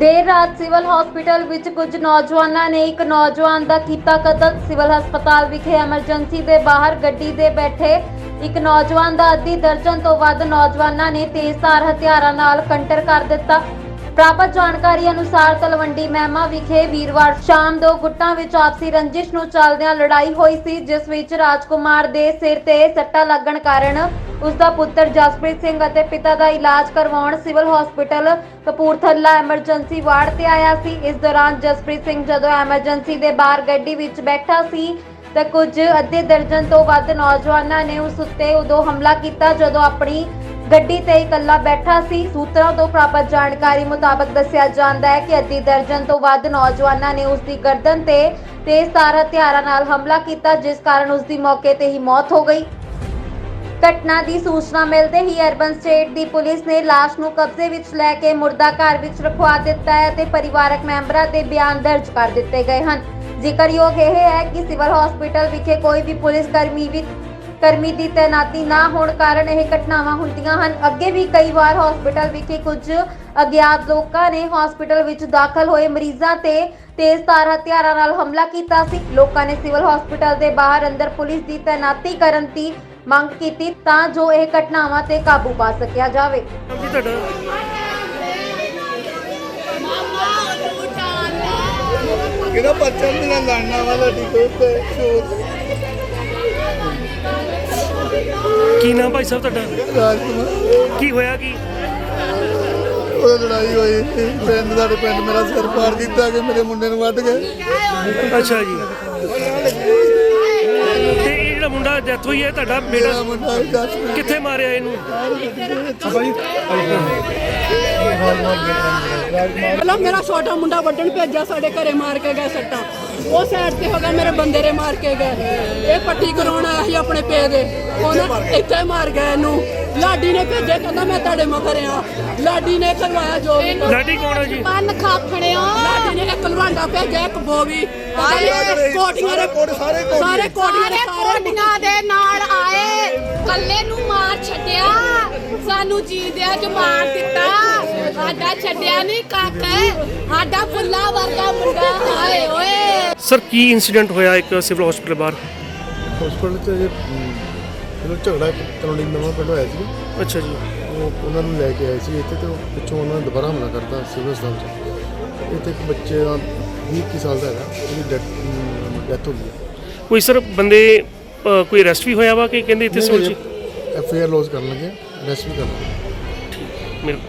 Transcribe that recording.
ਦੇਰ ਰਾਤ civil hospital ਵਿੱਚ ਕੁਝ ਨੌਜਵਾਨਾਂ ਨੇ ਇੱਕ ਨੌਜਵਾਨ ਦਾ ਕੀਤਾ ਕਤਲ। ਸਿਵਲ ਹਸਪਤਾਲ ਵਿਖੇ ਐਮਰਜੈਂਸੀ ਦੇ ਬਾਹਰ ਗੱਡੀ ਦੇ ਬੈਠੇ ਇੱਕ ਨੌਜਵਾਨ ਦਾ ਅੱਧੀ ਦਰਜਨ ਤੋਂ ਵੱਧ ਨੌਜਵਾਨਾਂ ਨੇ ਤੇਜ਼ਧਾਰ ਹਥਿਆਰਾਂ ਨਾਲ ਕੰਟਰ ਕਰ ਦਿੱਤਾ। ਪ੍ਰਾਪਤ ਜਾਣਕਾਰੀ ਅਨੁਸਾਰ ਤਲਵੰਡੀ ਮਹਿਮਾ ਵਿਖੇ ਵੀਰਵਾਰ ਸ਼ਾਮ ਦੋ ਗੁੱਟਾਂ ਵਿੱਚ ਆਪਸੀ ਰੰਜਿਸ਼ ਨੂੰ ਚੱਲਦਿਆਂ ਲੜਾਈ ਹੋਈ ਸੀ, ਜਿਸ ਵਿੱਚ ਰਾਜਕੁਮਾਰ ਦੇ ਸਿਰ ਤੇ ਸੱਟਾਂ ਲੱਗਣ ਕਾਰਨ ਉਸ ਦਾ ਪੁੱਤਰ ਜਸਪ੍ਰੀਤ ਸਿੰਘ ਅਤੇ ਪਿਤਾ ਦਾ ਇਲਾਜ ਕਰਵਾਉਣ civil hospital Kapurthala emergency ward ਤੇ ਆਇਆ ਸੀ। ਇਸ ਦੌਰਾਨ ਜਸਪ੍ਰੀਤ ਸਿੰਘ ਜਦੋਂ ਐਮਰਜੈਂਸੀ ਦੇ ਬਾਹਰ ਗੱਡੀ ਵਿੱਚ ਬੈਠਾ ਸੀ, ਤਾਂ ਕੁਝ ਅੱਧੇ ਦਰਜਨ ਤੋਂ ਵੱਧ ਨੌਜਵਾਨਾਂ ਨੇ ਉਸ ਉੱਤੇ ਉਦੋਂ ਹਮਲਾ ਕੀਤਾ, ਜਦੋਂ ਆਪਣੀ ਗੱਡੀ ਤੇ ਇਕੱਲਾ ਬੈਠਾ ਸੀ। ਸੂਤਰਾਂ ਤੋਂ ਪ੍ਰਾਪਤ ਜਾਣਕਾਰੀ ਮੁਤਾਬਕ ਦੱਸਿਆ ਜਾਂਦਾ ਹੈ ਕਿ ਅੱਧੀ ਦਰਜਨ ਤੋਂ ਵੱਧ ਨੌਜਵਾਨਾਂ ਨੇ ਉਸ ਦੀ ਗਰਦਨ ਤੇ ਤੇਜ਼ਧਾਰ ਹਥਿਆਰਾਂ ਨਾਲ ਹਮਲਾ ਕੀਤਾ, ਜਿਸ ਕਾਰਨ ਉਸ ਦੀ ਮੌਕੇ ਤੇ ਹੀ ਮੌਤ ਹੋ ਗਈ। ਘਟਨਾ ਦੀ ਸੂਚਨਾ ਮਿਲਦੇ ਹੀ ਅਰਬਨ ਸਟੇਟ ਦੀ ਪੁਲਿਸ ਨੇ ਲਾਸ਼ ਨੂੰ ਕਬਜ਼ੇ ਵਿੱਚ ਲੈ ਕੇ ਮੁਰਦਾ ਘਰ ਵਿੱਚ ਰਖਵਾ ਦਿੱਤਾ ਹੈ ਤੇ ਪਰਿਵਾਰਕ ਮੈਂਬਰਾਂ ਦੇ ਬਿਆਨ ਦਰਜ ਕਰ ਦਿੱਤੇ ਗਏ ਹਨ। ਜ਼ਿਕਰਯੋਗ ਇਹ ਹੈ ਕਿ ਸਿਵਲ ਹਸਪੀਟਲ ਵਿਖੇ ਕੋਈ ਵੀ ਪੁਲਿਸ ਕਰਮੀ ਵੀ ਕਰਮੀ ਦੀ ਤੈਨਾਤੀ ਨਾ ਹੋਣ ਕਾਰਨ ਇਹ ਘਟਨਾਵਾਂ ਹੁੰਦੀਆਂ ਹਨ। ਅੱਗੇ ਵੀ ਕਈ ਵਾਰ ਹਸਪੀਟਲ ਵਿਖੇ ਕੁਝ ਅਗਿਆਤ ਲੋਕਾਂ ਨੇ ਹਸਪੀਟਲ ਵਿੱਚ ਦਾਖਲ ਹੋਏ ਮਰੀਜ਼ਾਂ ਤੇ ਤੇਜ਼ਧਾਰ ਹਥਿਆਰਾਂ ਨਾਲ ਹਮਲਾ ਕੀਤਾ ਸੀ। ਲੋਕਾਂ ਨੇ ਸਿਵਲ ਹਸਪੀਟਲ ਦੇ ਬਾਹਰ ਅੰਦਰ ਪੁਲਿਸ ਦੀ ਤੈਨਾਤੀ ਕਰਨ ਦੀ ਮੰਗ ਕੀਤੀ ਤਾਂ ਜੋ ਇਹ ਘਟਨਾਵਾਂ ਤੇ ਕਾਬੂ ਪਾ ਸਕਿਆ ਜਾਵੇ। ਜੀ ਤੁਹਾਡਾ? ਕਿਹੜਾ ਬੱਚਾ ਮੇਰਾ ਲੜਨਾ ਵਾਲਾ ਟਿਕੋ ਤੇ ਕੀ ਨਾਮ ਭਾਈ ਸਾਹਿਬ ਤੁਹਾਡਾ? ਰਾਜਕੁਮਾਰ ਕੀ ਹੋਇਆ ਕੀ? ਉਹ ਲੜਾਈ ਹੋਈ ਪਿੰਡ ਸਾਡੇ ਪਿੰਡ ਮੇਰਾ ਸਿਰ ਪਾੜ ਦਿੱਤਾ ਕਿ ਮੇਰੇ ਮੁੰਡੇ ਨੂੰ ਵੱਢ ਗਏ। ਅੱਛਾ ਜੀ। ਤੇ ਇਹ ਜਿਹੜਾ ਮੁੰਡਾ ਡੈਥ ਹੋਈ ਹੈ ਤੁਹਾਡਾ ਮੇਰਾ ਮੁੰਡਾ ਕਿੱਥੇ ਮਾਰਿਆ ਇਹਨੂੰ? ਪਹਿਲਾਂ ਮੇਰਾ ਛੋਟਾ ਮੁੰਡਾ ਵੱਢਣ ਭੇਜਿਆ ਸਾਡੇ ਘਰੇ ਮਾਰ ਕੇ ਗਏ ਸੱਟਾਂ। ਉਹ ਸਾਈਡ ਤੇ ਹੋ ਗਿਆ ਮੇਰੇ ਬੰਦੇ ਰੇ ਮਾਰ ਕੇ ਗਏ। ਇਹ ਪੱਟੀ ਕਰਾਉਣ ਆਇਆ ਸੀ ਆਪਣੇ ਪੇ ਦੇ। ਉਹਨਾਂ ਇੱਥੇ ਮਾਰ ਗਏ ਇਹਨੂੰ। ਲਾਡੀ ਨੇ ਭੇਜਿਆ ਕਹਿੰਦਾ ਮੈਂ ਤੁਹਾਡੇ ਮਗਰ ਆ। ਲਾਡੀ ਨੇ ਕਰਵਾਇਆ ਜੋ ਵੀ। ਲਾਡੀ ਕੌਣ ਹੈ ਜੀ? ਪੰਨ ਖਾਫਣਿਓ। ਲਾਡੀ ਨੇ ਇੱਕ ਲਵਾਂਡਾ ਭੇਜਿਆ ਇੱਕ ਬੋਵੀ ਕੋਟੀਆਂ ਦੇ ਸਾਰੇ ਸਾਰੇ ਕੋਟੀਆਂ ਦੇ ਸਾਰੇ ਸਾਰੇ ਕੋਟੀਆਂ ਦੇ ਨਾਲ ਆਏ। ਕੱਲੇ ਨੂੰ ਮਾਰ ਛੱਡਿਆ। ਸਾਨੂੰ ਜੀਂਦਿਆਂ ਚ ਮਾਰ ਦਿੱਤਾ। ਸਾਡਾ ਛੱਡਿਆ ਨਹੀਂ ਕੱਖ ਸਾਡਾ ਫੁੱਲਾ ਵਰਗਾ ਮੁੰਡਾ ਆਏ ਓਏ। ਸਰ ਕੀ ਇਨਸੀਡੈਂਟ ਹੋਇਆ ਇੱਕ ਸਿਵਲ ਹਸਪੀਟਲ ਬਾਹਰ? ਹਸਪੀਟਲ 'ਚ ਜੇ ਜਦੋਂ ਝਗੜਾ ਕਲੋਨੀ ਨਵਾਂ ਪਿੰਡ ਹੋਇਆ ਸੀ। ਅੱਛਾ ਜੀ। ਉਹ ਉਹਨਾਂ ਨੂੰ ਲੈ ਕੇ ਆਏ ਸੀ ਇੱਥੇ ਤੇ ਉਹ ਪਿੱਛੋਂ ਉਹਨਾਂ ਨੇ ਦੁਬਾਰਾ ਹਮਲਾ ਕਰਤਾ ਸਿਵਲ ਹਸਪਤਾਲ 'ਚ। ਇੱਥੇ ਇੱਕ ਬੱਚੇ ਦਾ 20 ਕੁ ਸਾਲ ਦਾ ਹੈਗਾ ਉਹਦੀ ਡੈਥ ਹੋ ਗਈ ਕੋਈ ਸਰ ਬੰਦੇ ਅ, ਕੋਈ ਅਰੈਸਟ ਵੀ ਹੋਇਆ ਵਾ ਕਿ ਕਹਿੰਦੇ ਇੱਥੇ ਸਿਵਲ ਚ? ਐਫ ਆਈ ਆਰ ਲੌਜ ਕਰਨ ਲੱਗੇ ਰੈਸਟ ਵੀ ਕਰਨ ਲੱਗੇ